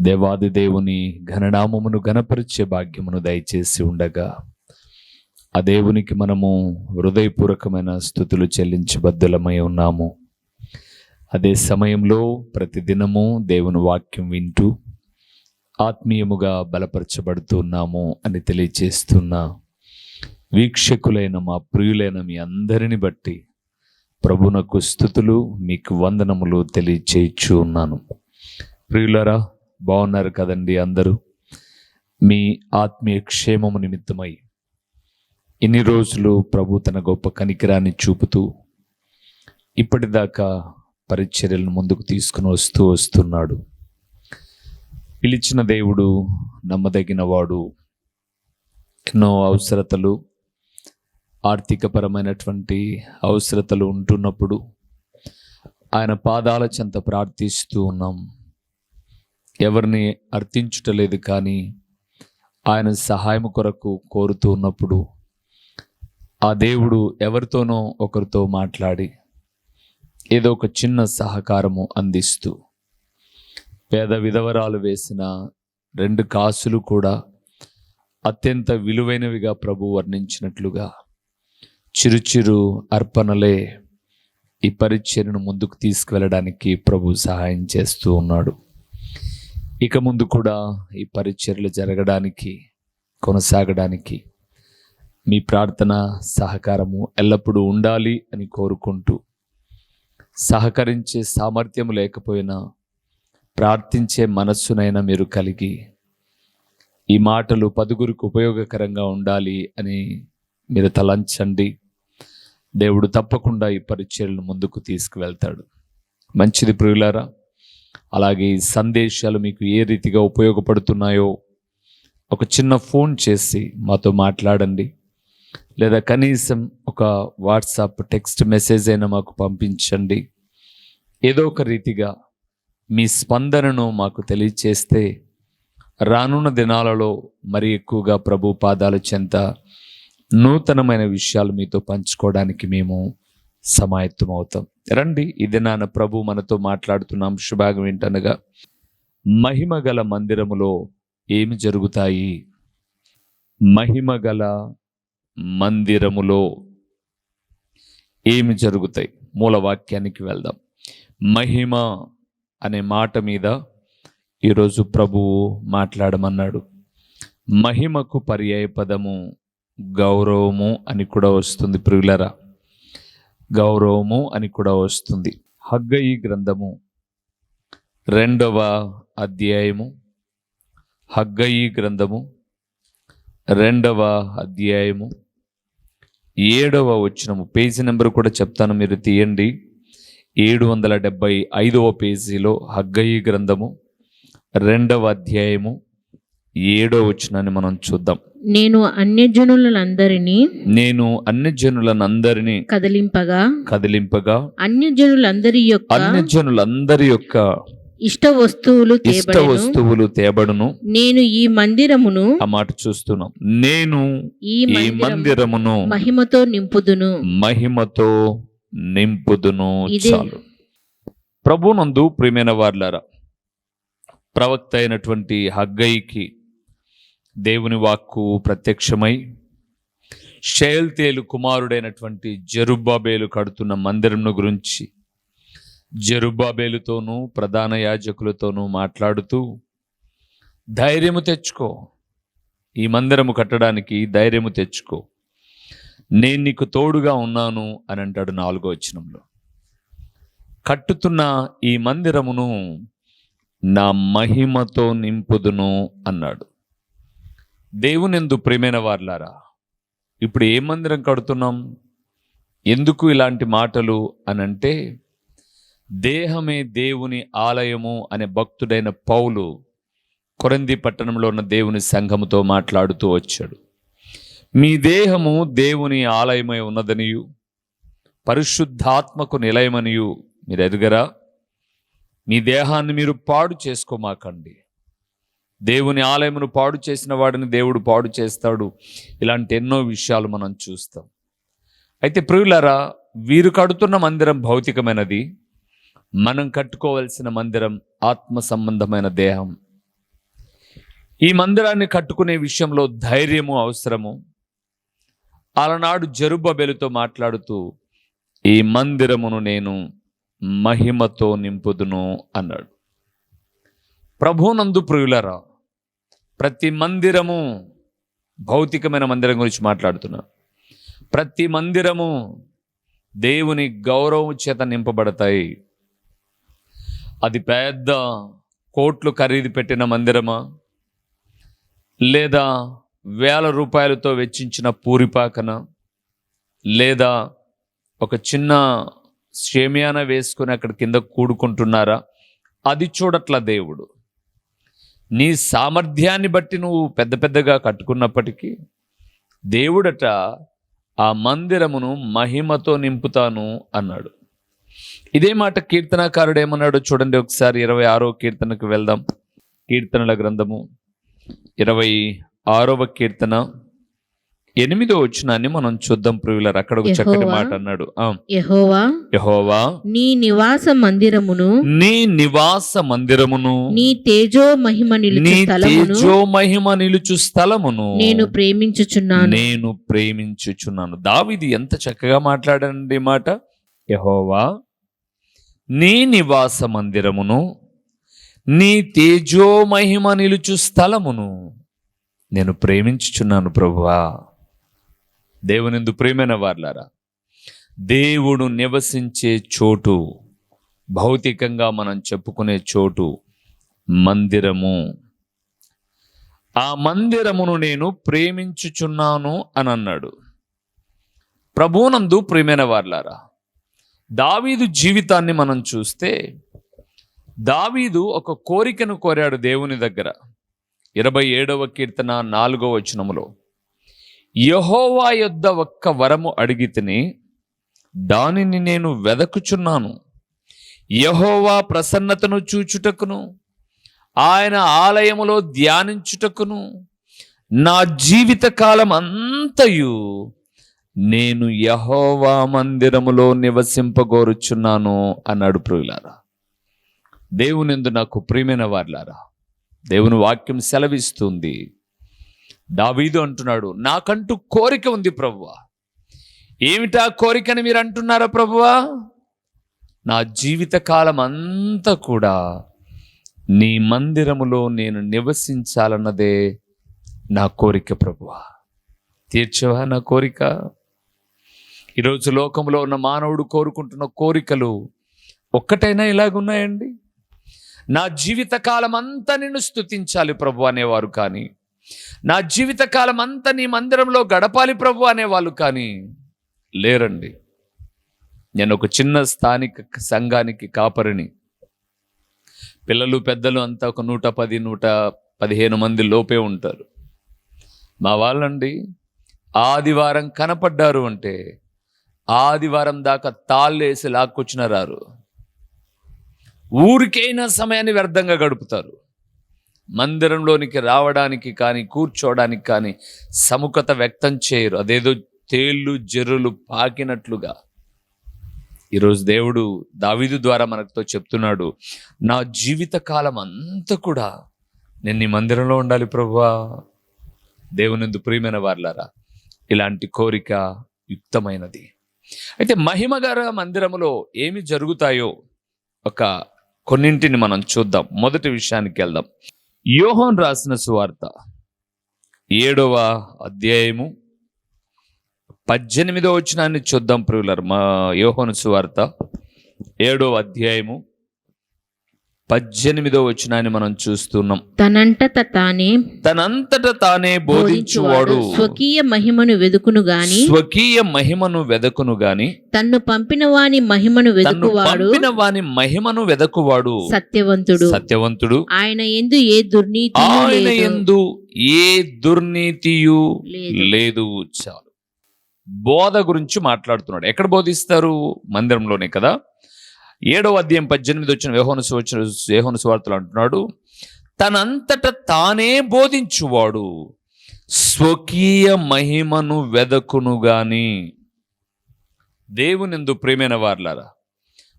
దేవాది దేవుని ఘననామమును ఘనపరిచే భాగ్యమును దయచేసి ఉండగా ఆ దేవునికి మనము హృదయపూర్వకమైన స్థుతులు చెల్లించబద్దులమై ఉన్నాము. అదే సమయంలో ప్రతిదినము దేవుని వాక్యం వింటూ ఆత్మీయముగా బలపరచబడుతూ ఉన్నాము అని తెలియజేస్తున్న వీక్షకులైన మా ప్రియులైన మీ అందరిని బట్టి ప్రభునకు స్థుతులు మీకు వందనములు తెలియచేయచ్చు ఉన్నాను. ప్రియులరా బాగున్నారు కదండి అందరూ. మీ ఆత్మీయ క్షేమము నిమిత్తమై ఇన్ని రోజులు ప్రభు తన గొప్ప కనికరాన్ని చూపుతూ ఇప్పటిదాకా పరిచర్యలను ముందుకు తీసుకుని వస్తూ వస్తున్నాడు. పిలిచిన దేవుడు నమ్మదగినవాడు. ఎన్నో అవసరతలు ఆర్థికపరమైనటువంటి అవసరతలు ఉంటున్నప్పుడు ఆయన పాదాల చెంత ప్రార్థిస్తూ ఉన్నాం. ఎవరిని అర్థించుటలేదు కానీ ఆయన సహాయం కొరకు కోరుతూ ఉన్నప్పుడు ఆ దేవుడు ఎవరితోనో ఒకరితో మాట్లాడి ఏదో ఒక చిన్న సహకారము అందిస్తూ పేద విధవరాలు వేసిన రెండు కాసులు కూడా అత్యంత విలువైనవిగా ప్రభు వర్ణించినట్లుగా చిరుచిరు అర్పణలే ఈ పరిచర్ను ముందుకు తీసుకువెళ్ళడానికి ప్రభు సహాయం చేస్తూ ఉన్నాడు. ఇక ముందు కూడా ఈ పరిచర్యలు జరగడానికి కొనసాగడానికి మీ ప్రార్థన సహకారము ఎల్లప్పుడూ ఉండాలి అని కోరుకుంటూ సహకరించే సామర్థ్యం లేకపోయినా ప్రార్థించే మనస్సునైనా మీరు కలిగి ఈ మాటలు పదుగురికి ఉపయోగకరంగా ఉండాలి అని మీరు తలంచండి. దేవుడు తప్పకుండా ఈ పరిచర్యలను ముందుకు తీసుకువెళ్తాడు. మంచిది ప్రియులారా అలాగే ఈ సందేశాలు మీకు ఏ రీతిగా ఉపయోగపడుతున్నాయో ఒక చిన్న ఫోన్ చేసి మాతో మాట్లాడండి. లేదా కనీసం ఒక వాట్సాప్ టెక్స్ట్ మెసేజ్ అయినా మాకు పంపించండి. ఏదో ఒక రీతిగా మీ స్పందనను మాకు తెలియచేస్తే రానున్న దినాలలో మరి ఎక్కువగా ప్రభు పాదాల చెంత నూతనమైన విషయాలు మీతో పంచుకోవడానికి మేము సమాయత్తమవుతాం. రండి ఈ దినాన ప్రభు మనతో మాట్లాడుతున్నాం. శుభాగం ఏంటనగా మహిమ గల మందిరములో ఏమి జరుగుతాయి? మహిమ గల మందిరములో ఏమి జరుగుతాయి? మూల వాక్యానికి వెళ్దాం. మహిమ అనే మాట మీద ఈరోజు ప్రభువు మాట్లాడమన్నాడు. మహిమకు పర్యాయ పదము గౌరవము అని కూడా వస్తుంది ప్రియులరా. గౌరవము అని కూడా వస్తుంది. హగ్గయి గ్రంథము రెండవ అధ్యాయము. హగ్గయి గ్రంథము రెండవ అధ్యాయము. ఏడవ వచనము. పేజీ నెంబర్ కూడా చెప్తాను మీరు తీయండి. ఏడు వందల డెబ్బై ఐదవ పేజీలో హగ్గయి గ్రంథము రెండవ అధ్యాయము. ఏడవ వచనాన్ని మనం చూద్దాం. నేను అన్యజనులందరినీ నేను అన్ని జనులనందరినీ కదిలింపగా కదిలింపగా అన్యజనులందరి యొక్క అన్ని జనులందరి యొక్క ఇష్ట వస్తువులు ఇష్ట వస్తువులు తేబడును. నేను ఈ మందిరమును ఆ మాట చూస్తున్నాం. నేను ఈ ఈ మందిరము మందిరమును మహిమతో నింపుదును. మహిమతో నింపుదును. చాలు. ప్రభునందు ప్రియమైన వార్లారా ప్రవక్త అయినటువంటి హగ్గయికి దేవుని వాక్కు ప్రత్యక్షమై షేల్తేలు కుమారుడైనటువంటి జరుబ్బాబేలు కడుతున్న మందిరంను గురించి జరుబ్బాబేలుతోనూ ప్రధాన యాజకులతోనూ మాట్లాడుతూ ధైర్యము తెచ్చుకో. ఈ మందిరము కట్టడానికి ధైర్యము తెచ్చుకో. నేను నీకు తోడుగా ఉన్నాను అని అంటాడు నాలుగో వచనంలో. కట్టుతున్న ఈ మందిరమును నా మహిమతో నింపుదును అన్నాడు. దేవునెందు ప్రేమైన వార్లారా ఇప్పుడు ఏ మందిరం కడుతున్నాం? ఎందుకు ఇలాంటి మాటలు అనంటే దేహమే దేవుని ఆలయము అనే భక్తుడైన పౌలు కొరంది పట్టణంలో ఉన్న దేవుని సంఘముతో మాట్లాడుతూ వచ్చాడు. మీ దేహము దేవుని ఆలయమై ఉన్నదనియు పరిశుద్ధాత్మకు నిలయమనియు మీరు ఎదుగరా? మీ దేహాన్ని మీరు పాడు చేసుకోమాకండి. దేవుని ఆలయమును పాడు చేసిన వాడిని దేవుడు పాడు చేస్తాడు. ఇలాంటి ఎన్నో విషయాలు మనం చూస్తాం. అయితే ప్రియులారా వీరు కడుతున్న మందిరం భౌతికమైనది. మనం కట్టుకోవలసిన మందిరం ఆత్మ సంబంధమైన దేహం. ఈ మందిరాన్ని కట్టుకునే విషయంలో ధైర్యము అవసరము. అలనాడు జరుబబెలుతో మాట్లాడుతూ ఈ మందిరమును నేను మహిమతో నింపుదును అన్నాడు. ప్రభునందు ప్రియులరా ప్రతి మందిరము భౌతికమైన మందిరం గురించి మాట్లాడుతున్నా. ప్రతి మందిరము దేవుని గౌరవం చేత నింపబడతాయి. అది పెద్ద కోట్లు ఖరీదు పెట్టిన మందిరమా? లేదా వేల రూపాయలతో వెచ్చించిన పూరిపాకన? లేదా ఒక చిన్న సేమియాన వేసుకొని అక్కడ కింద కూడుకుంటున్నారా? అది చూడట్ల దేవుడు. నీ సామర్థ్యాన్ని బట్టి నువ్వు పెద్ద పెద్దగా కట్టుకున్నప్పటికీ దేవుడట ఆ మందిరమును మహిమతో నింపుతాను అన్నాడు. ఇదే మాట కీర్తనాకారుడు ఏమన్నాడు చూడండి ఒకసారి ఇరవై ఆరో కీర్తనకు వెళ్దాం. కీర్తనల గ్రంథము ఇరవై ఆరవ కీర్తన. ఎనిమిదో వచ్చినాన్ని మనం చూద్దాం ప్రియులర్. అక్కడ ఒక చక్కటి. మాట అన్నాడు. యెహోవా యహోవా నీ నివాస మందిరమును నీ నివాస మందిరమును నీ తేజో మహిమ నిలుచు తేజో మహిమ నిలుచు స్థలమును నేను ప్రేమించుచున్నాను. నేను ప్రేమించుచున్నాను. దావిది ఎంత చక్కగా మాట్లాడండి మాట? యహోవా నీ నివాస మందిరమును నీ తేజో మహిమ నిలుచు స్థలమును నేను ప్రేమించుచున్నాను ప్రభువా. దేవునిందు ప్రేమైన వార్లారా దేవుడు నివసించే చోటు భౌతికంగా మనం చెప్పుకునే చోటు మందిరము. ఆ మందిరమును నేను ప్రేమించుచున్నాను అని అన్నాడు. ప్రభునందు ప్రియమైన వార్లారా దావీదు జీవితాన్ని మనం చూస్తే దావీదు ఒక కోరికను కోరాడు దేవుని దగ్గర. ఇరవై ఏడవ కీర్తన నాలుగో వచనములో. యహోవా యొద్ద ఒక్క వరము అడిగితిని దానిని నేను వెదకుచున్నాను. యహోవా ప్రసన్నతను చూచుటకును ఆయన ఆలయములో ధ్యానించుటకును నా జీవితకాలం అంతయు నేను యహోవా మందిరములో నివసింపగోరుచున్నాను అన్నాడు ప్రియులారా. దేవునిందు నాకు ప్రియమైన వార్లారా దేవుని వాక్యం సెలవిస్తుంది. దావీదు అంటున్నాడు నాకంటూ కోరిక ఉంది ప్రభువా. ఏమిటా కోరికని మీరు అంటున్నారా ప్రభువా? నా జీవితకాలం అంతా కూడా నీ మందిరములో నేను నివసించాలన్నదే నా కోరిక ప్రభువా. తీర్చవా నా కోరిక? ఈరోజు లోకంలో ఉన్న మానవుడు కోరుకుంటున్న కోరికలు ఒక్కటైనా ఇలాగున్నాయండి నా జీవితకాలం అంతా నిన్ను స్తుతించాలి ప్రభు అనేవారు కానీ నా జీవిత కాలం అంతా నీ మందిరంలో గడపాలి ప్రభు అనేవాళ్ళు కానీ లేరండి. నేను ఒక చిన్న స్థానిక సంఘానికి కాపరిని. పిల్లలు పెద్దలు అంతా ఒక నూట పది నూట పదిహేను మంది లోపే ఉంటారు. మా వాళ్ళండి ఆదివారం కనపడ్డారు అంటే ఆదివారం దాకా తాళ్ళేసి లాక్కొచ్చిన రారు ఊరికైనా సమయాన్ని వ్యర్థంగా గడుపుతారు. మందిరంలోనికి రావడానికి కానీ కూర్చోవడానికి కానీ సముఖత వ్యక్తం చేయరు. అదేదో తేళ్ళు జర్రులు పాకినట్లుగా. ఈరోజు దేవుడు దావీదు ద్వారా మనతో చెప్తున్నాడు నా జీవిత కాలం అంతా కూడా నేను నీ మందిరంలో ఉండాలి ప్రభువా. దేవునిందు ప్రియమైన వార్లారా ఇలాంటి కోరిక యుక్తమైనది. అయితే మహిమగార మందిరములో ఏమి జరుగుతాయో ఒక కొన్నింటిని మనం చూద్దాం. మొదటి విషయానికి వెళ్దాం. యోహోన్ రాసిన సువార్త ఏడవ అధ్యాయము పద్దెనిమిదో వచనాన్ని చూద్దాం ప్రియులర్. మా యోహోను సువార్త ఏడవ అధ్యాయము పద్దెనిమిదో వచనాన్ని మనం చూస్తున్నాం. తనంటత తానే తనంతట తానే బోధించువాడు. స్వకీయ మహిమను వెదుకును గాని స్వకీయ మహిమను వెదకును గాని తన్ను పంపిన వాని మహిమను వెదుకువాడు. పంపిన వాని మహిమను వెదకువాడు. సత్యవంతుడు. సత్యవంతుడు. ఆయన ఎందు ఏ దుర్నీతి ఆయన ఎందు ఏ దుర్నీతియు. లేదు. చాలు. బోధ గురించి మాట్లాడుతున్నాడు. ఎక్కడ బోధిస్తారు? మందిరంలోనే కదా. ఏడవ అధ్యాయం పద్దెనిమిది వచ్చిన వేహోను వచ్చిన వేహోను సువార్తలు అంటున్నాడు తనంతట తానే బోధించువాడు స్వకీయ మహిమను వెదకును గాని. దేవునిందు ప్రేమైన వార్లారా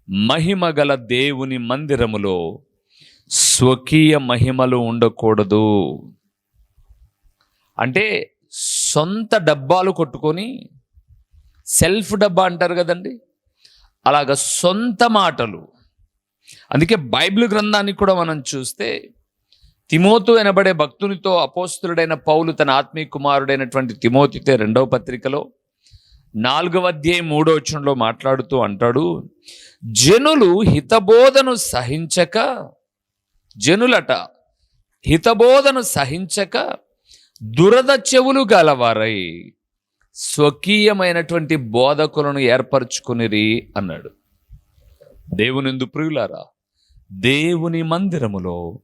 మహిమ గల దేవుని మందిరములో స్వకీయ మహిమలు ఉండకూడదు. అంటే సొంత డబ్బాలు కొట్టుకొని సెల్ఫ్ డబ్బా అంటారు కదండి? అలాగ సొంత మాటలు. అందుకే బైబిల్ గ్రంథాన్ని కూడా మనం చూస్తే తిమోతు అనబడే భక్తునితో అపోస్తుడైన పౌలు తన ఆత్మీయ కుమారుడైనటువంటి తిమోతితే రెండవ పత్రికలో నాలుగవ అధ్యాయం మూడో వచ్చంలో మాట్లాడుతూ అంటాడు జనులు హితబోధను సహించక జనులట హితబోధను సహించక దురద చెవులు గలవారై స్వకీయమైనటువంటి బోధకులను ఏర్పరచుకునిరి అన్నాడు. దేవునిందు ప్రియులారా దేవుని మందిరములో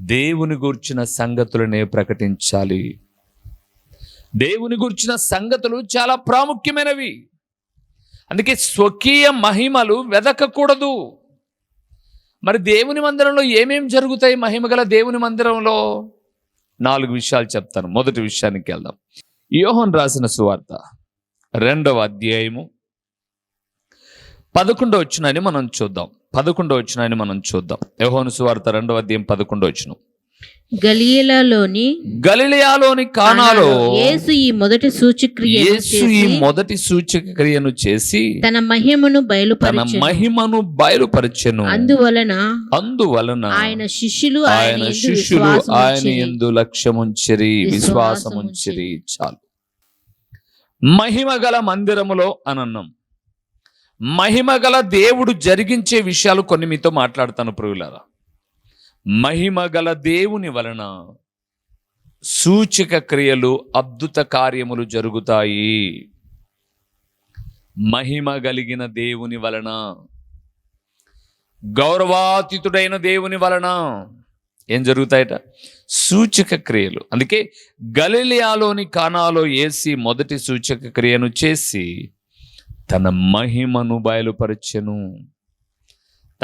దేవుని గూర్చిన సంగతులనే ప్రకటించాలి. దేవుని గూర్చిన సంగతులు చాలా ప్రాముఖ్యమైనవి. అందుకే స్వకీయ మహిమలు వెదకకూడదు. మరి దేవుని మందిరంలో ఏమేం జరుగుతాయి మహిమగల దేవుని మందిరంలో? నాలుగు విషయాలు చెప్తాను. మొదటి విషయానికి వెళ్దాం. యోహన్ రాసిన సువార్త రెండవ అధ్యాయము. పదకొండవ వచ్చినాన్ని మనం చూద్దాం. పదకొండవ వచ్చినాన్ని మనం చూద్దాం. యోహోను సువార్త రెండవ అధ్యాయం పదకొండవ వచ్చిన గలియలలోని గలిలయాలోని కానాలో యేసు ఈ మొదటి సూచక్రియ యేసు ఈ మొదటి సూచక క్రియను చేసి తన మహిమను తన బయలుపరచు మహిమను బయలుపరచెను. అందువలన అందువలన ఆయన శిష్యులు ఆయన శిష్యులు ఆయన. ఎందు లక్ష్యముంచిరి విశ్వాసముంచిరి. విశ్వాసముంచిరి. చాలు. మహిమ గల మందిరములో అనన్నాం. మహిమ గల దేవుడు జరిగించే విషయాలు కొన్ని మీతో మాట్లాడతాను ప్రియులారా. మహిమ గల దేవుని వలన సూచక క్రియలు అద్భుత కార్యములు జరుగుతాయి. మహిమ కలిగిన దేవుని వలన గౌరవాతీతుడైన దేవుని వలన ఏం జరుగుతాయట? సూచక క్రియలు. అందుకే గలిలియాలోని కానాలో ఏసి మొదటి సూచక క్రియను చేసి తన మహిమను బయలుపరచెను.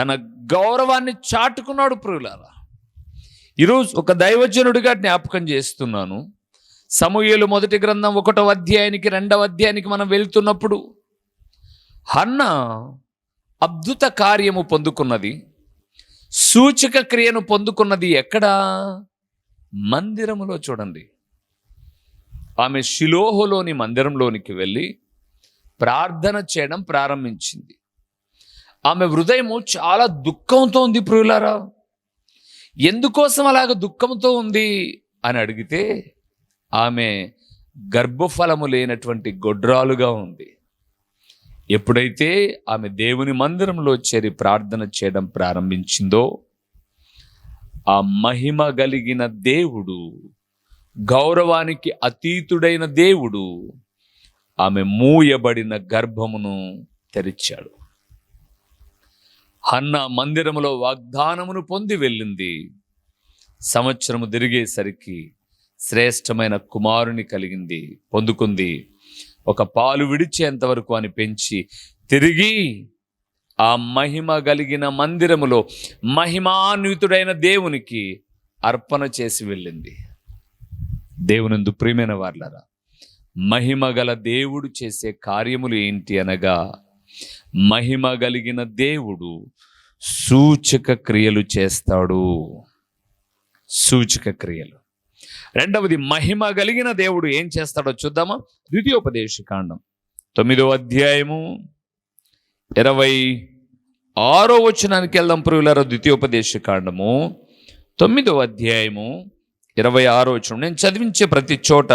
తన గౌరవాన్ని చాటుకున్నాడు ప్రియులారా. ఈరోజు ఒక దైవజనుడిగా జ్ఞాపకం చేస్తున్నాను. సమూహలు మొదటి గ్రంథం ఒకటో అధ్యాయానికి రెండవ అధ్యాయానికి మనం వెళ్తున్నప్పుడు హన్న అద్భుత కార్యము పొందుకున్నది. సూచక క్రియను పొందుకున్నది ఎక్కడా? మందిరములో చూడండి. ఆమె శిలోహులోని మందిరంలోనికి వెళ్ళి ప్రార్థన చేయడం ప్రారంభించింది. ఆమె హృదయము చాలా దుఃఖంతో ఉంది ప్రియులారా. ఎందుకోసం అలాగ దుఃఖంతో ఉంది? అని అడిగితే ఆమె గర్భఫలము లేనటువంటి గొడ్రాలుగా ఉంది. ఎప్పుడైతే ఆమె దేవుని మందిరంలో చేరి ప్రార్థన చేయడం ప్రారంభించిందో ఆ మహిమ కలిగిన దేవుడు గౌరవానికి అతీతుడైన దేవుడు ఆమె మూయబడిన గర్భమును తెరిచాడు. హన్న మందిరములో వాగ్దానమును పొంది వెళ్ళింది. సంవత్సరము తిరిగేసరికి శ్రేష్టమైన కుమారుని కలిగింది పొందుకుంది. ఒక పాలు విడిచేంత వరకు అని పెంచి తిరిగి ఆ మహిమ కలిగిన మందిరములో మహిమాన్వితుడైన దేవునికి అర్పణ చేసి వెళ్ళింది. దేవునందు ప్రియమైన వాళ్ళరా మహిమ గల దేవుడు చేసే కార్యములు ఏంటి అనగా మహిమ కలిగిన దేవుడు సూచక క్రియలు చేస్తాడు. సూచక క్రియలు. రెండవది మహిమ కలిగిన దేవుడు ఏం చేస్తాడో చూద్దామా? ద్వితీయోపదేశ కాండం. తొమ్మిదో అధ్యాయము ఇరవై ఆరో వచనానికి వెళ్దాం ప్రియులారా ద్వితీయోపదేశ కాండము. తొమ్మిదో అధ్యాయము ఇరవై ఆరో వచనం. నేను చదివించే ప్రతి చోట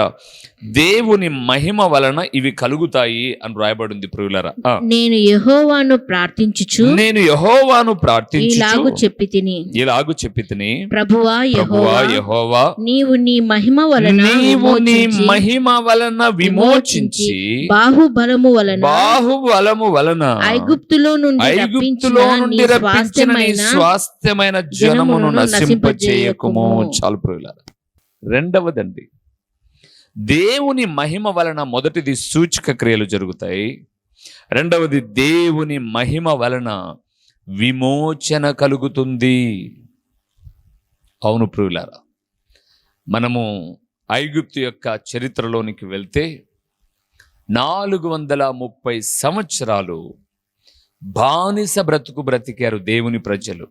దేవుని మహిమ వలన ఇవి కలుగుతాయి అని రాయబడింది ప్రియులరా. నేను యెహోవాను ప్రార్థించుచు నేను యహోవాను ఇలాగు ప్రార్థించు చెప్పి తిని. ఇలాగు చెప్పి తిని. ప్రభువా యెహోవా యహోవా నీవు నీ మహిమ వలన నీవు నీ విమోచించి, మహిమ వలన విమోచించి బాహుబలము వలన బాహుబలము వలన ఐగుప్తులో నుండి ఐగుప్తులో నుండి రప్పించిన స్వాస్థ్యమైన జనమును నశింపజేయకుము. చాలు ప్రియులారా. రెండవదండి. దేవుని మహిమ వలన మొదటిది సూచక క్రియలు జరుగుతాయి. రెండవది దేవుని మహిమ వలన విమోచన కలుగుతుంది. అవును ప్రియులారా మనము ఐగుప్తు యొక్క చరిత్రలోనికి వెళ్తే నాలుగు వందల ముప్పై సంవత్సరాలు బానిస బ్రతుకు బ్రతికారు దేవుని ప్రజలు.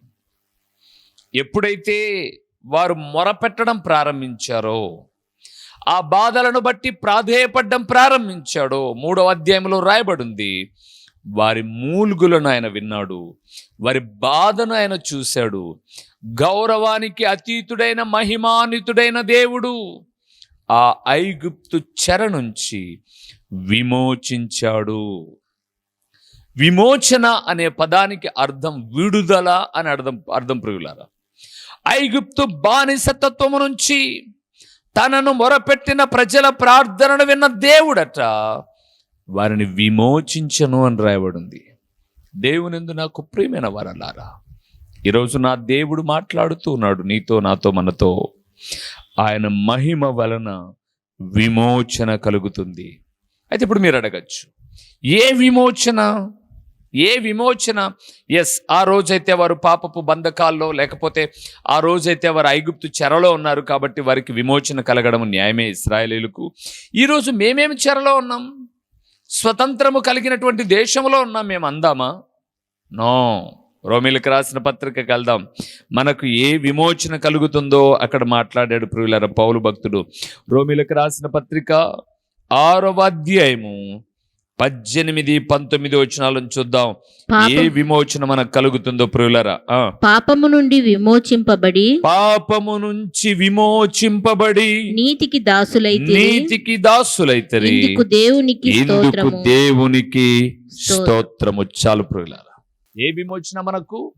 ఎప్పుడైతే వారు మొరపెట్టడం ప్రారంభించారో. ఆ బాధలను బట్టి ప్రాధేయపడ్డం ప్రారంభించాడో. మూడవ అధ్యాయంలో రాయబడింది వారి మూల్గులను ఆయన విన్నాడు వారి బాధను ఆయన చూశాడు. గౌరవానికి అతీతుడైన మహిమానితుడైన దేవుడు ఆ ఐగుప్తు చెర నుంచి విమోచించాడు. విమోచన అనే పదానికి అర్థం విడుదల అని అర్థం అర్థం ప్రియులారా. ఐగుప్తు బానిసతత్వము నుంచి తనను మొరపెట్టిన ప్రజల ప్రార్థనను విన్న దేవుడట. వారిని విమోచించను అని రాయబడింది. దేవునిందు నాకు ప్రియమైన వరలారా ఈరోజు నా దేవుడు మాట్లాడుతూ ఉన్నాడు నీతో నాతో మనతో. ఆయన మహిమ వలన విమోచన కలుగుతుంది. అయితే ఇప్పుడు మీరు అడగచ్చు ఏ విమోచన? ఏ విమోచన? ఎస్ ఆ రోజైతే వారు పాపపు బంధకాల్లో లేకపోతే ఆ రోజైతే వారు ఐగుప్తు చెరలో ఉన్నారు కాబట్టి వారికి విమోచన కలగడం న్యాయమే ఇస్రాయలీలకు. ఈరోజు మేమేమి చెరలో ఉన్నాం? స్వతంత్రము కలిగినటువంటి దేశంలో ఉన్నాం మేము అందామా? నో రోమిలకు రాసిన పత్రికకి వెళ్దాం. మనకు ఏ విమోచన కలుగుతుందో అక్కడ మాట్లాడాడు ప్రియులర పౌలు భక్తుడు. రోమిలకు రాసిన పత్రిక ఆరవ అధ్యాయము పద్దెనిమిది పంతొమ్మిది వచనాలను చూద్దాం. ఏ విమోచన మనకు కలుగుతుందో ప్రియులరా? పాపము నుండి విమోచింపబడి పాపము నుంచి విమోచింపబడి నీతికి దాసులైతే నీతికి దాసులైతరి. ఇందుకు దేవునికి ఇందుకు దేవునికి స్తోత్రం. స్తోత్రము. చాలు ప్రియులారా. ఏ విమోచన మనకు?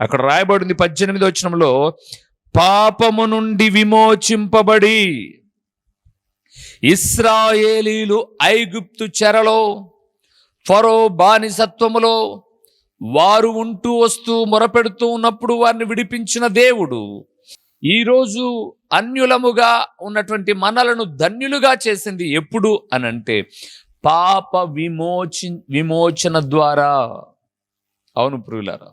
అక్కడ రాయబడింది పద్దెనిమిది వచనంలో పాపము నుండి విమోచింపబడి ఇస్రాయేలీలు ఐగుప్తు చెరలో ఫరో బానిసత్వములో వారు ఉంటూ వస్తూ మొరపెడుతూ ఉన్నప్పుడు వారిని విడిపించిన దేవుడు ఈరోజు అన్యులముగా ఉన్నటువంటి మనలను ధన్యులుగా చేసింది ఎప్పుడు అనంటే పాప విమోచి విమోచన ద్వారా. అవును ప్రియులారా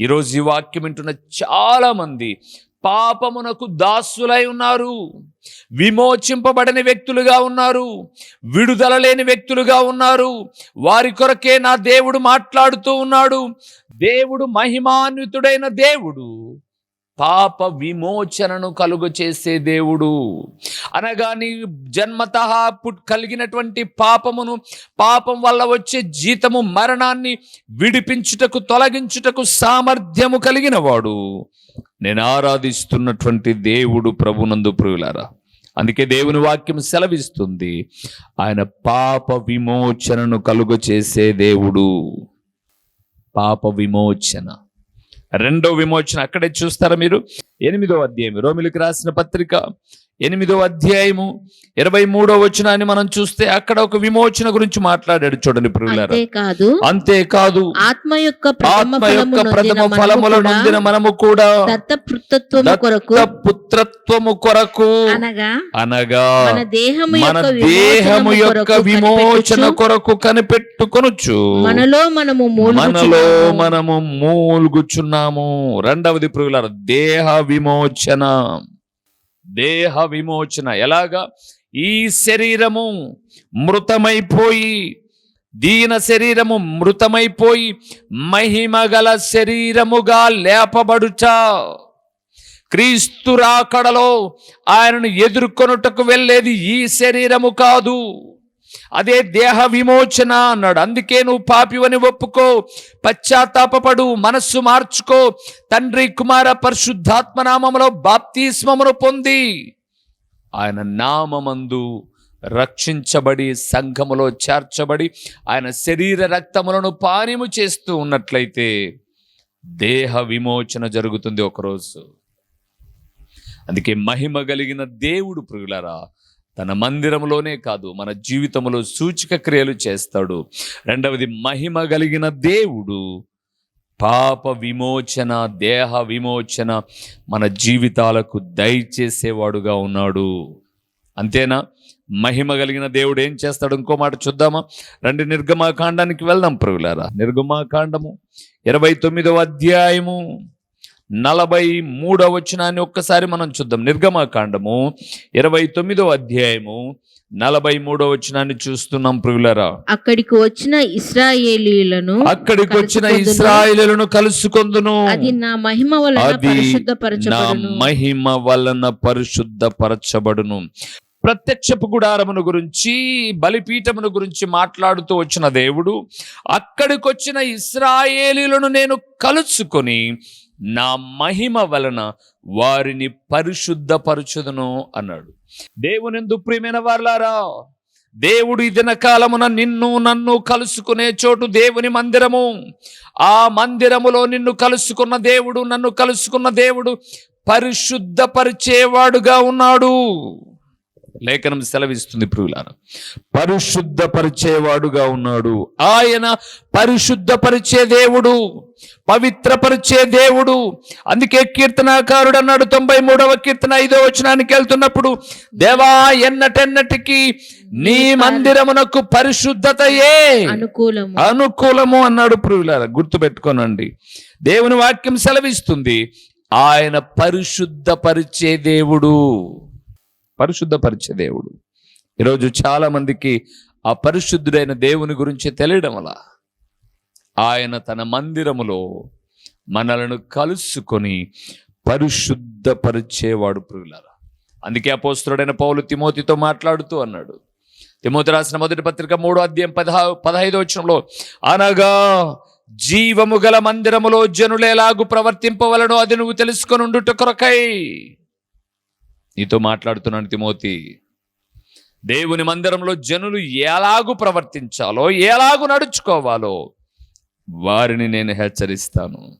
ఈరోజు ఈ వాక్యం వింటున్న చాలామంది పాపమునకు దాసులై ఉన్నారు. విమోచింపబడని వ్యక్తులుగా ఉన్నారు. విడుదల లేని వ్యక్తులుగా ఉన్నారు. వారి కొరకే నా దేవుడు మాట్లాడుతూ ఉన్నాడు. దేవుడు మహిమాన్వితుడైన దేవుడు పాప విమోచనను కలుగు చేసే దేవుడు. అనగా నీ జన్మత పుట్ కలిగినటువంటి పాపమును పాపం వల్ల వచ్చే జీతము మరణాన్ని విడిపించుటకు తొలగించుటకు సామర్థ్యము కలిగిన వాడు నేను ఆరాధిస్తున్నటువంటి దేవుడు ప్రభునందు ప్రియులారా. అందుకే దేవుని వాక్యం సెలవిస్తుంది. ఆయన పాప విమోచనను కలుగు చేసే దేవుడు. పాప విమోచన. రెండో విమోచన అక్కడే చూస్తారా మీరు? ఎనిమిదో అధ్యాయం రోమిలకు రాసిన పత్రిక ఎనిమిదో అధ్యాయము ఇరవై మూడో వచనాన్ని మనం చూస్తే అక్కడ ఒక విమోచన గురించి మాట్లాడాడు చూడండి ప్రియులారా. అంతేకాదు అంతేకాదు. ఆత్మ యొక్క ఆత్మ యొక్క ప్రథమ ఫలముల మనము నొందిన కూడా మనము కూడా దత్తపుత్రత్వము కొరకు దత్త పుత్రత్వము కొరకు అనగా అనగా మన దేహము మన యొక్క దేహము విమోచన కొరకు కనిపెట్టుకొనుచు. మనలో మనము మనలో. మనము మూల్గుచున్నాము. రెండవది ప్రియులార దేహ విమోచన. దేహ విమోచన. ఎలాగా? ఈ శరీరము మృతమైపోయి దీన శరీరము మృతమైపోయి మహిమగల శరీరముగా లేపబడుచా క్రీస్తు రాకడలో ఆయనను ఎదుర్కొనుటకు వెళ్ళేది ఈ శరీరము కాదు. అదే దేహ విమోచన అన్నాడు. అందుకే నువ్వు పాపివని ఒప్పుకో పశ్చాత్తాపడు మనస్సు మార్చుకో తండ్రి కుమార పరిశుద్ధాత్మ నామములో బాప్తిస్మమును పొంది. ఆయన నామమందు రక్షించబడి సంఘములో చేర్చబడి ఆయన శరీర రక్తములను పానీము చేస్తూ ఉన్నట్లయితే దేహ విమోచన జరుగుతుంది ఒకరోజు. అందుకే మహిమ కలిగిన దేవుడు ప్రియులరా తన మందిరంలోనే కాదు మన జీవితంలో సూచక క్రియలు చేస్తాడు. రెండవది మహిమ కలిగిన దేవుడు పాప విమోచన దేహ విమోచన మన జీవితాలకు దయచేసేవాడుగా ఉన్నాడు. అంతేనా? మహిమ కలిగిన దేవుడు ఏం చేస్తాడు? ఇంకో మాట చూద్దామా? రండి నిర్గమాకాండానికి వెళ్దాం ప్రభులారా నిర్గమాకాండము ఇరవై తొమ్మిదవ అధ్యాయము. నలభై మూడవ వచనాన్ని ఒక్కసారి మనం చూద్దాం. నిర్గమాకాండము ఇరవై తొమ్మిదవ అధ్యాయము నలభై మూడవ వచనాన్ని చూస్తున్నాం ప్రియులరా. అక్కడికి వచ్చిన ఇస్రాయేలీలను అక్కడికి వచ్చిన. ఇస్రాయిలను కలుసుకొందును. అది నా మహిమ వలన అది నా పరిశుద్ధపరచబడును. మహిమ వలన పరిశుద్ధపరచబడును. ప్రత్యక్షపు గుడారమును గురించి బలిపీఠమును గురించి మాట్లాడుతూ వచ్చిన దేవుడు అక్కడికి వచ్చిన ఇస్రాయేలీలను నేను కలుసుకొని నా మహిమ వలన వారిని పరిశుద్ధపరచుదును అన్నాడు. దేవునిందు ప్రియమైన వారులారా దేవుడు ఈ దినకాలమున నిన్ను నన్ను కలుసుకునే చోటు దేవుని మందిరము. ఆ మందిరములో నిన్ను కలుసుకున్న దేవుడు నన్ను కలుసుకున్న దేవుడు పరిశుద్ధపరిచేవాడుగా ఉన్నాడు. లేఖనం సెలవిస్తుంది ప్రియులారా. పరిశుద్ధపరిచేవాడుగా ఉన్నాడు. ఆయన పరిశుద్ధపరిచే దేవుడు పవిత్రపరిచే దేవుడు. అందుకే కీర్తనాకారుడు అన్నాడు తొంభై మూడవ కీర్తన ఐదో వచనానికి వెళ్తున్నప్పుడు దేవా ఎన్నటెన్నటికి నీ మందిరమునకు పరిశుద్ధతయే. అనుకూలము. అనుకూలము అన్నాడు ప్రియులారా గుర్తుపెట్టుకోనండి. దేవుని వాక్యం సెలవిస్తుంది ఆయన పరిశుద్ధపరిచే దేవుడు. పరిశుద్ధపరిచే దేవుడు. ఈరోజు చాలామందికి ఆ పరిశుద్ధుడైన దేవుని గురించి తెలియడం వల్ల ఆయన తన మందిరములో మనలను కలుసుకొని పరిశుద్ధపరిచేవాడు ప్రియులారా. అందుకే అపోస్తుడైన పౌలు తిమోతితో మాట్లాడుతూ అన్నాడు. తిమోతి రాసిన మొదటి పత్రిక మూడో అధ్యాయం పదహా పదహైదో వచనంలో అనగా జీవము గల మందిరములో జనులేలాగు ప్రవర్తింపవలనో అది నువ్వు తెలుసుకొని ఉండుట కొరకై నీతో మాట్లాడుతున్నాను తిమోతి. దేవుని మందిరంలో జనులు ఎలాగు ప్రవర్తించాలో ఎలాగు నడుచుకోవాలో వారిని నేను హెచ్చరిస్తాను.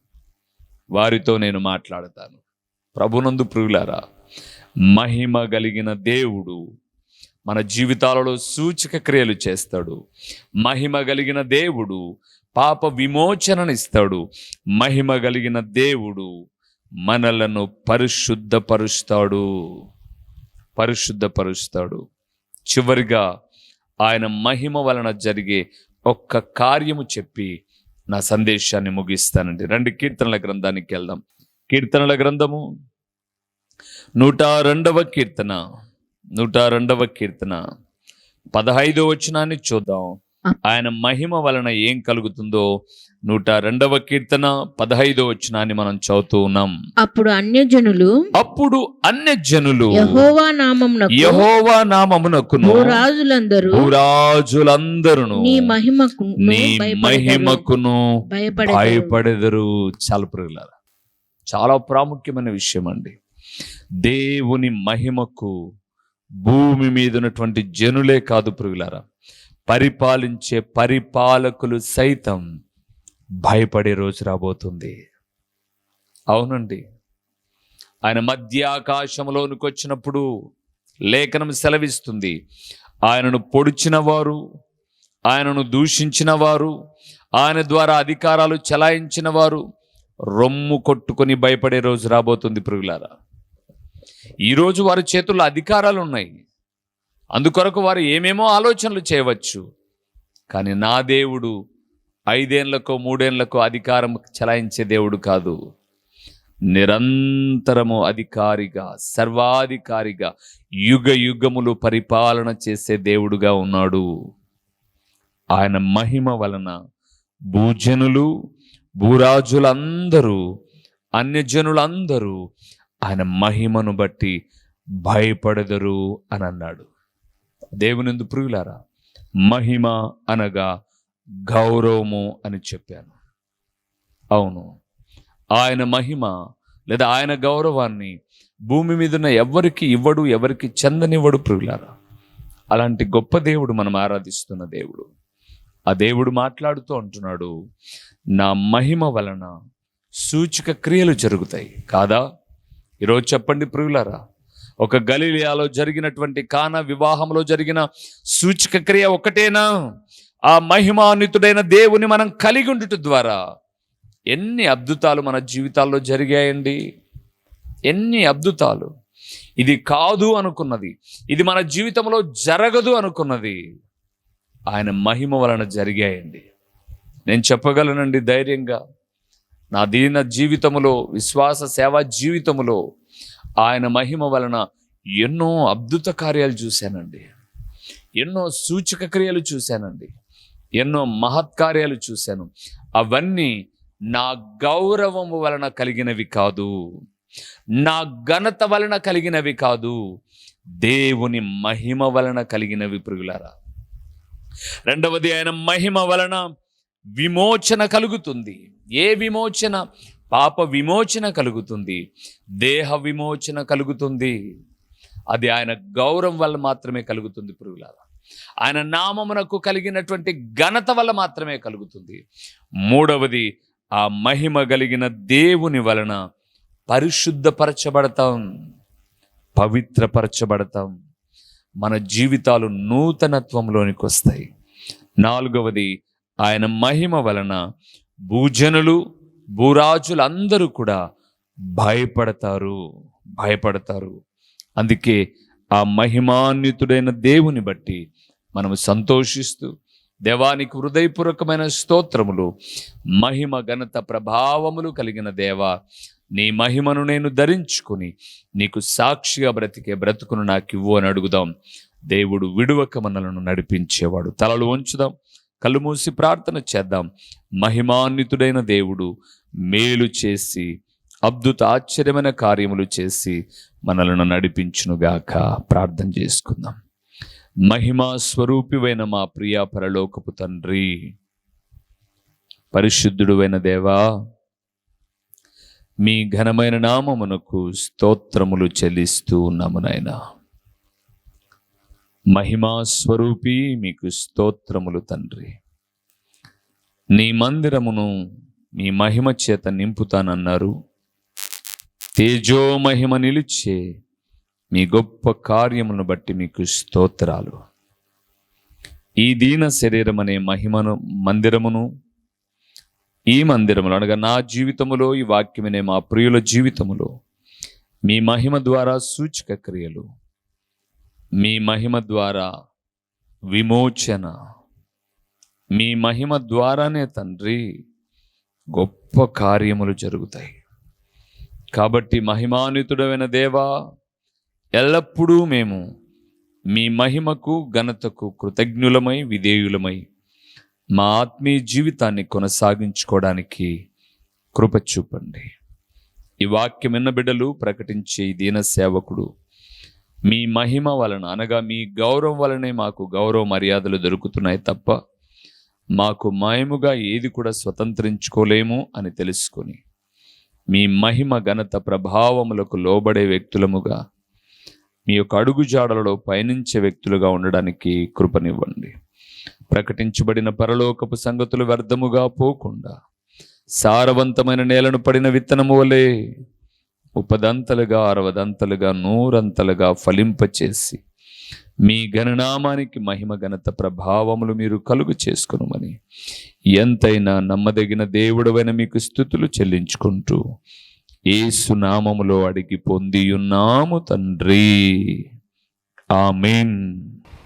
వారితో నేను మాట్లాడతాను. ప్రభునందు ప్రియులారా మహిమ కలిగిన దేవుడు మన జీవితాలలో సూచక క్రియలు చేస్తాడు. మహిమ కలిగిన దేవుడు పాప విమోచననిస్తాడు. మహిమ కలిగిన దేవుడు మనలను పరిశుద్ధపరుస్తాడు. పరిశుద్ధపరుస్తాడు. చివరిగా ఆయన మహిమ వలన జరిగే ఒక్క కార్యము చెప్పి నా సందేశాన్ని ముగిస్తానండి. రెండు కీర్తనల గ్రంథానికి వెళ్దాం. కీర్తనల గ్రంథము నూట రెండవ కీర్తన. నూట రెండవ కీర్తన. పదహైదో వచనాన్ని చూద్దాం. ఆయన మహిమ వలన ఏం కలుగుతుందో నూట రెండవ కీర్తన పదహైదో వచనాన్ని మనం చదువుతూ ఉన్నాం. అప్పుడు అన్యజనులు అప్పుడు అన్య జనులు యహోవా నామమునకు యహోవా భూరాజులందరూ భూరాజులందరును నీ మహిమకు నీ మహిమకును భయపడెదరు. భయపడెదరు. చాలా ప్రియులారా చాలా ప్రాముఖ్యమైన విషయం అండి. దేవుని మహిమకు భూమి మీద ఉన్నటువంటి జనులే కాదు ప్రియులారా. పరిపాలించే పరిపాలకులు సైతం భయపడే రోజు రాబోతుంది. అవునండి. ఆయన మధ్య ఆకాశంలోనికి వచ్చినప్పుడు లేఖనం సెలవిస్తుంది. ఆయనను పొడిచిన వారు ఆయనను దూషించిన వారు ఆయన ద్వారా అధికారాలు చెలాయించిన వారు రొమ్ము కొట్టుకొని భయపడే రోజు రాబోతుంది పురుగులారా ఈరోజు వారి చేతుల్లో అధికారాలు ఉన్నాయి అందుకొరకు వారు ఏమేమో ఆలోచనలు చేయవచ్చు. కానీ నా దేవుడు ఐదేళ్ళకో మూడేళ్ళకో అధికారం చలాయించే దేవుడు కాదు. నిరంతరము అధికారిగా సర్వాధికారిగా యుగ యుగములు పరిపాలన చేసే దేవుడుగా ఉన్నాడు. ఆయన మహిమ వలన భూజనులు భూరాజులందరూ అన్యజనులందరూ ఆయన మహిమను బట్టి భయపడదరు అని అన్నాడు దేవునిందు ప్రియులారా మహిమ అనగా గౌరవము అని చెప్పాను. అవును. ఆయన మహిమ లేదా ఆయన గౌరవాన్ని భూమి మీద ఉన్న ఎవరికి ఇవ్వడు ఎవరికి చెందనివ్వడు ప్రియులారా. అలాంటి గొప్ప దేవుడు మనం ఆరాధిస్తున్న దేవుడు. ఆ దేవుడు మాట్లాడుతూ అంటున్నాడు నా మహిమ వలన సూచక క్రియలు జరుగుతాయి. కాదా? ఈరోజు చెప్పండి ప్రియులారా. ఒక గలీలియాలో జరిగినటువంటి కాన వివాహంలో జరిగిన సూచిక క్రియ ఒకటేనా? ఆ మహిమాన్వితుడైన దేవుని మనం కలిగి ఉండుట ద్వారా ఎన్ని అద్భుతాలు మన జీవితాల్లో జరిగాయండి. ఎన్ని అద్భుతాలు. ఇది కాదు అనుకున్నది. ఇది మన జీవితంలో జరగదు అనుకున్నది. ఆయన మహిమ వలన జరిగాయండి. నేను చెప్పగలనండి ధైర్యంగా. నా దీన జీవితములో విశ్వాస సేవా జీవితములో ఆయన మహిమ వలన ఎన్నో అద్భుత కార్యాలు చూశానండి. ఎన్నో సూచక క్రియలు చూశానండి. ఎన్నో మహత్కార్యాలు చూశాను. అవన్నీ నా గౌరవము వలన కలిగినవి కాదు. నా ఘనత వలన కలిగినవి కాదు. దేవుని మహిమ వలన కలిగినవి పురుగులారా రెండవది ఆయన మహిమ వలన విమోచన కలుగుతుంది. ఏ విమోచన? పాప విమోచన కలుగుతుంది. దేహ విమోచన కలుగుతుంది. అది ఆయన గౌరవం వల్ల మాత్రమే కలుగుతుంది పురుగులారా. ఆయన నామమునకు కలిగినటువంటి ఘనత వల్ల మాత్రమే కలుగుతుంది. మూడవది ఆ మహిమ కలిగిన దేవుని వలన పరిశుద్ధపరచబడతాం. పవిత్రపరచబడతాం. మన జీవితాలు నూతనత్వంలోనికి వస్తాయి. నాలుగవది ఆయన మహిమ వలన భూజనులు భూరాజులందరూ కూడా భయపడతారు భయపడతారు. అందుకే ఆ మహిమాన్వితుడైన దేవుని బట్టి మనము సంతోషిస్తూ దేవానికి హృదయపూర్వకమైన స్తోత్రములు మహిమ ఘనత ప్రభావములు కలిగిన దేవ నీ మహిమను నేను ధరించుకుని నీకు సాక్షిగా బ్రతికే బ్రతుకును నాకు ఇవ్వు అని అడుగుదాం. దేవుడు విడువక మనలను నడిపించేవాడు. తలలు ఉంచుదాం కళ్ళు మూసి ప్రార్థన చేద్దాం. మహిమాన్వితుడైన దేవుడు మేలు చేసి అద్భుత ఆశ్చర్యమైన కార్యములు చేసి మనలను నడిపించునుగాక ప్రార్థన చేసుకుందాం. మహిమా స్వరూపివైన మా ప్రియ పరలోకపు తండ్రి పరిశుద్ధుడువైన దేవా మీ ఘనమైన నామమునకు స్తోత్రములు చెల్లిస్తూ ఉన్నాము నాయనా. మహిమా స్వరూపి మీకు స్తోత్రములు తండ్రి. నీ మందిరమును మీ మహిమ చేత నింపుతానన్నారు. తేజో మహిమ నిలిచే మీ గొప్ప కార్యములను బట్టి మీకు స్తోత్రాలు. ఈ దీన శరీరం అనే మహిమను మందిరమును ఈ మందిరములో అనగా నా జీవితములో ఈ వాక్యమనే మా ప్రియుల జీవితములో మీ మహిమ ద్వారా సూచక క్రియలు మీ మహిమ ద్వారా విమోచన. మీ మహిమ ద్వారానే తండ్రి గొప్ప కార్యములు జరుగుతాయి. కాబట్టి మహిమాన్వితుడమైన దేవా ఎల్లప్పుడూ మేము మీ మహిమకు ఘనతకు కృతజ్ఞులమై విధేయులమై మా ఆత్మీయ జీవితాన్ని కొనసాగించుకోవడానికి కృప చూపండి. ఈ వాక్యం విన్న బిడ్డలు ప్రకటించే దీన సేవకుడు మీ మహిమ వలన అనగా మీ గౌరవం వలనే మాకు గౌరవ మర్యాదలు దొరుకుతున్నాయి తప్ప మాకు మాయముగా ఏది కూడా స్వతంత్రించుకోలేము అని తెలుసుకొని మీ మహిమ ఘనత ప్రభావములకు లోబడే వ్యక్తులముగా మీ యొక్క అడుగుజాడలలో పయనించే వ్యక్తులుగా ఉండడానికి కృపనివ్వండి. ప్రకటించబడిన పరలోకపు సంగతులు వ్యర్థముగా పోకుండా సారవంతమైన నేలను పడిన విత్తనము వలె ఉపదంతలుగా అరవదంతలుగా నూరంతలుగా ఫలింపచేసి మీ గణనామానికి మహిమ ఘనత ప్రభావములు మీరు కలుగు చేసుకునమని ఎంతైనా నమ్మదగిన దేవుడవైన మీకు స్థుతులు చెల్లించుకుంటూ ఏసు నామములో అడిగి పొందియున్నాము తండ్రి. ఆమెన్.